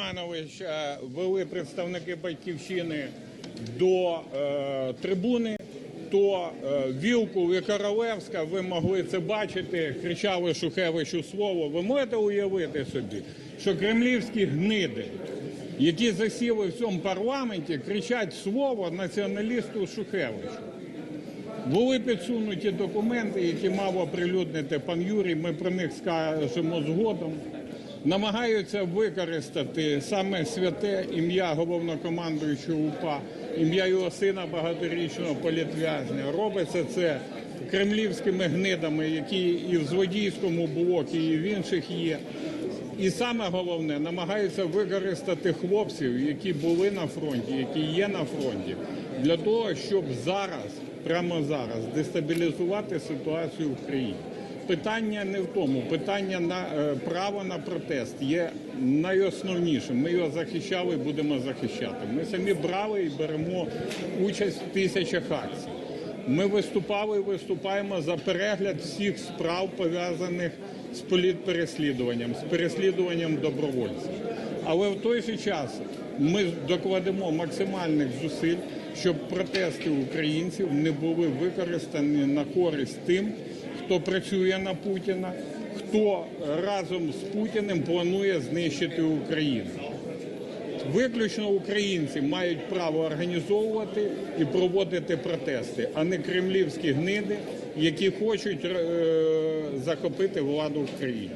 Романович е, вели представники батьківщини до е, трибуни, то е, Вілкул і Королевська, ви могли це бачити, кричали Шухевичу слово. Ви можете уявити собі, що кремлівські гниди, які засіли в цьому парламенті, кричать слово націоналісту Шухевичу. Були підсунуті документи, які мав оприлюднити пан Юрій. Ми про них скажемо згодом. Намагаються використати саме святе ім'я головнокомандуючого УПА, ім'я його сина багаторічного політв'язня. Робиться це кремлівськими гнидами, які і в злодійському блокі, і в інших є. І саме головне, намагаються використати хлопців, які були на фронті, які є на фронті, для того, щоб зараз, прямо зараз, дестабілізувати ситуацію в країні. Питання не в тому, питання на е, право на протест є найосновнішим. Ми його захищали і будемо захищати. Ми самі брали і беремо участь в тисячах акцій. Ми виступали і виступаємо за перегляд всіх справ пов'язаних з політпереслідуванням, з переслідуванням добровольців. Але в той же час ми докладемо максимальних зусиль, щоб протести українців не були використані на користь тим, хто працює на Путіна, хто разом з Путіним планує знищити Україну. Виключно українці мають право організовувати і проводити протести, а не кремлівські гниди, які хочуть е, захопити владу в країні.